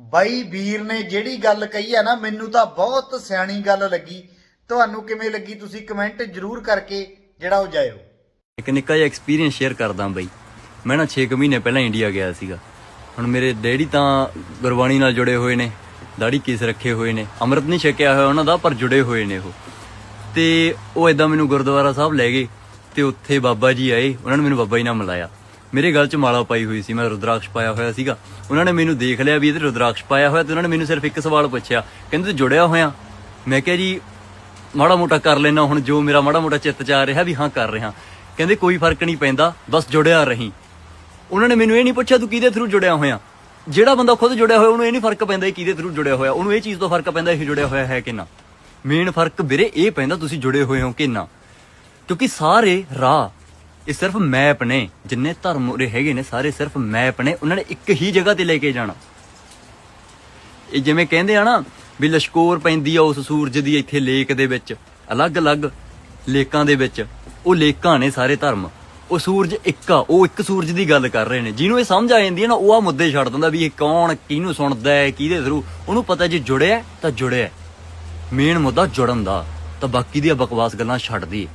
ਬਾਈ ਵੀਰ ਨੇ ਜਿਹੜੀ ਗੱਲ ਕਹੀ ਹੈ ਨਾ, ਮੈਨੂੰ ਤਾਂ ਬਹੁਤ ਸਿਆਣੀ ਗੱਲ ਲੱਗੀ। ਤੁਹਾਨੂੰ ਕਿਵੇਂ ਲੱਗੀ ਤੁਸੀਂ ਕਮੈਂਟ ਜਰੂਰ ਕਰਕੇ ਜਿਹੜਾ ਉਹ ਜਾਇਓ। ਇੱਕ ਨਿੱਕਾ ਜਿਹਾ ਐਕਸਪੀਰੀਅੰਸ ਸ਼ੇਅਰ ਕਰਦਾ ਬਈ। ਮੈਂ ਨਾ 6 ਮਹੀਨੇ ਪਹਿਲਾਂ ਇੰਡੀਆ ਗਿਆ ਸੀਗਾ। ਹੁਣ ਮੇਰੇ ਡੈਡੀ ਤਾਂ ਗੁਰਬਾਣੀ ਨਾਲ ਜੁੜੇ ਹੋਏ ਨੇ, ਦਾੜੀ ਕੇਸ ਰੱਖੇ ਹੋਏ ਨੇ, ਅੰਮ੍ਰਿਤ ਨਹੀਂ ਛਕਿਆ ਹੋਇਆ ਉਹਨਾਂ ਦਾ, ਪਰ ਜੁੜੇ ਹੋਏ ਨੇ ਉਹ। ਤੇ ਉਹ ਇਦਾਂ ਮੈਨੂੰ ਗੁਰਦੁਆਰਾ ਸਾਹਿਬ ਲੈ ਗਏ, ਤੇ ਉੱਥੇ ਬਾਬਾ ਜੀ ਆਏ, ਉਹਨਾਂ ਨੇ ਮੈਨੂੰ ਬਾਬਾ ਜੀ ਨਾਲ ਮਿਲਾਇਆ। ਮੇਰੇ ਗਲ 'ਚ ਮਾਲਾ ਪਾਈ ਹੋਈ ਸੀ, ਮੈਂ ਰੁਦਰਾਕਸ਼ ਪਾਇਆ ਹੋਇਆ ਸੀਗਾ। ਉਹਨਾਂ ਨੇ ਮੈਨੂੰ ਦੇਖ ਲਿਆ ਵੀ ਇਹਦੇ ਰੁਦਰਾਕਸ਼ ਪਾਇਆ ਹੋਇਆ ਤੇ ਉਹਨਾਂ ਨੇ ਮੈਨੂੰ ਸਿਰਫ ਇੱਕ ਸਵਾਲ ਪੁੱਛਿਆ। ਕਹਿੰਦੇ ਤੂੰ ਜੁੜਿਆ ਹੋਇਆ? ਮੈਂ ਕਿਹਾ ਜੀ, ਮਾੜਾ ਮੋਟਾ ਕਰ ਲੈਣਾ ਹੁਣ, ਜੋ ਮੇਰਾ ਮਾੜਾ ਮੋਟਾ ਚਿੱਤ ਚ ਆ ਰਿਹਾ ਵੀ ਹਾਂ, ਕਰ ਰਿਹਾ। ਕਹਿੰਦੇ ਕੋਈ ਫ਼ਰਕ ਨਹੀਂ ਪੈਂਦਾ, ਬਸ ਜੁੜਿਆ ਰਹੀ। ਉਹਨਾਂ ਨੇ ਮੈਨੂੰ ਇਹ ਨਹੀਂ ਪੁੱਛਿਆ ਤੂੰ ਕਿਹਦੇ ਥਰੂ ਜੁੜਿਆ ਹੋਇਆ? ਜਿਹੜਾ ਬੰਦਾ ਖੁਦ ਜੁੜਿਆ ਹੋਇਆ, ਉਹਨੂੰ ਇਹ ਨਹੀਂ ਫ਼ਰਕ ਪੈਂਦਾ ਇਹ ਕਿਹਦੇ ਥਰੂ ਜੁੜਿਆ ਹੋਇਆ। ਉਹਨੂੰ ਇਹ ਚੀਜ਼ ਤੋਂ ਫ਼ਰਕ ਪੈਂਦਾ ਇਹ ਜੁੜਿਆ ਹੋਇਆ ਹੈ ਕਿ ਨਾ। ਮੇਨ ਫ਼ਰਕ ਵੀਰੇ ਇਹ ਪੈਂਦਾ ਤੁਸੀਂ ਜੁੜੇ ਹੋਏ ਹੋ ਕਿ ਨਾ। ਕਿਉਂਕਿ ਸਾਰੇ ਰਾਹ ਇਹ ਸਿਰਫ ਮੈਪ ਨੇ, ਜਿੰਨੇ ਧਰਮ ਉਰੇ ਹੈਗੇ ਨੇ, ਸਾਰੇ ਸਿਰਫ ਮੈਪ ਨੇ, ਉਹਨਾਂ ਨੇ ਇੱਕ ਹੀ ਜਗ੍ਹਾ ਤੇ ਲੈ ਕੇ ਜਾਣਾ। ਇਹ ਜਿਵੇਂ ਕਹਿੰਦੇ ਆ ਨਾ, ਵੀ ਲਸ਼ਕੋਰ ਪੈਂਦੀ ਆ ਉਸ ਸੂਰਜ ਦੀ ਇੱਥੇ ਲੇਕ ਦੇ ਵਿੱਚ, ਅਲੱਗ-ਅਲੱਗ ਲੇਕਾਂ ਦੇ ਵਿੱਚ, ਉਹ ਲੇਕਾਂ ਨੇ ਸਾਰੇ ਧਰਮ। ਉਹ ਸੂਰਜ ਇੱਕ ਆ, ਉਹ ਇੱਕ ਸੂਰਜ ਦੀ ਗੱਲ ਕਰ ਰਹੇ ਨੇ। ਜਿਹਨੂੰ ਇਹ ਸਮਝ ਆ ਜਾਂਦੀ ਹੈ ਨਾ, ਉਹ ਆ ਮੁੱਦੇ ਛੱਡ ਦਿੰਦਾ ਵੀ ਇਹ ਕੌਣ, ਕਿਹਨੂੰ ਸੁਣਦਾ ਹੈ, ਕਿਹਦੇ ਥਰੂ। ਉਹਨੂੰ ਪਤਾ ਜੇ ਜੁੜਿਆ ਤਾਂ ਜੁੜਿਆ। ਮੇਨ ਮੁੱਦਾ ਜੁੜਨ ਦਾ, ਤਾਂ ਬਾਕੀ ਦੀਆਂ ਬਕਵਾਸ ਗੱਲਾਂ ਛੱਡ ਦੀ